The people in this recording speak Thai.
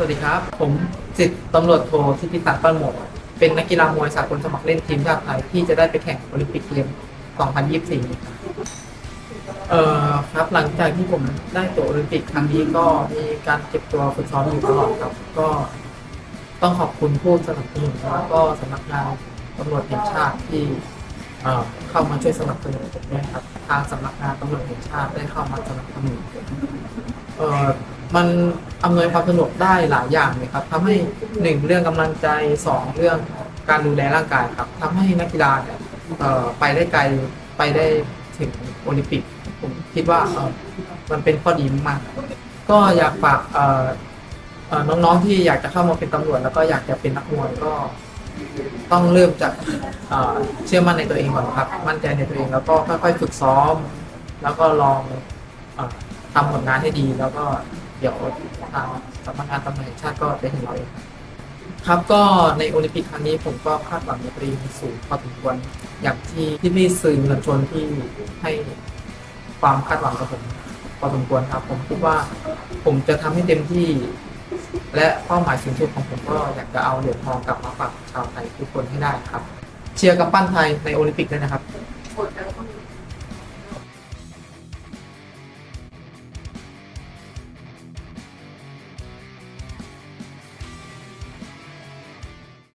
สวัสดีครับ ผมสิทธิตำรวจโททิติศักดิ์ปั้นหมวกเป็นนักกีฬามวยสากลสมัครเล่นทีมชาติไทยที่จะได้ไปแข่งโอลิมปิกเกม 2024 เอ่อครับหลังจากที่ผมได้ตัวโอลิมปิกครั้งนี้ก็มีการเก็บตัวฝึกซ้อมอยู่ตลอดครับ ก็ต้องขอบคุณผู้สนับสนุนแล้วก็สำนักงานตำรวจแห่งชาติที่เอ่อเข้ามาช่วยสนับสนุนผมด้วยครับทางสำนักงานตำรวจแห่งชาติได้เข้ามาสนับสนุนเอ่อมัน อำนวยความสะดวกได้หลายอย่างเลยครับทำให้หนึ่งเรื่องกำลังใจสองเรื่องการดูแลร่างกายครับทำให้นักกีฬาเนี่ยเอ่อไปได้ไกลไปได้ถึงโอลิมปิก ผมคิดว่าเอ่อมันเป็นข้อดีมากๆก็อยากฝากเอ่อเอ่อน้องๆที่อยากจะเข้ามาเป็นตำรวจแล้วก็อยากจะเป็นนักมวยก็ ต้องเริ่มจากเอ่อเชื่อมั่นในตัวเองก่อนครับ มั่นใจในตัวเองแล้วก็ค่อยๆฝึกซ้อม แล้วก็ลองเออทำผลงานให้ดี แล้วก็ เดี๋ยวทางสำนักงานตำรวจแห่งชาติก็จะเห็นเราเองครับก็ในโอลิมปิกครั้งนี้ผมก็คาดหวังในปรีสูงพอสมควรอย่างที่ที่พี่ๆสื่อมวลชนที่ให้ความคาดหวังกับผมพอสมควรครับ ผมคิดว่าผมจะทำให้เต็มที่ และเป้าหมายสูงสุดของผมก็อยากจะเอาเหรียญทองกลับมาฝากชาวไทยทุกคนให้ได้ครับ เชียร์กับปั้นไทยในโอลิมปิกด้วยนะครับ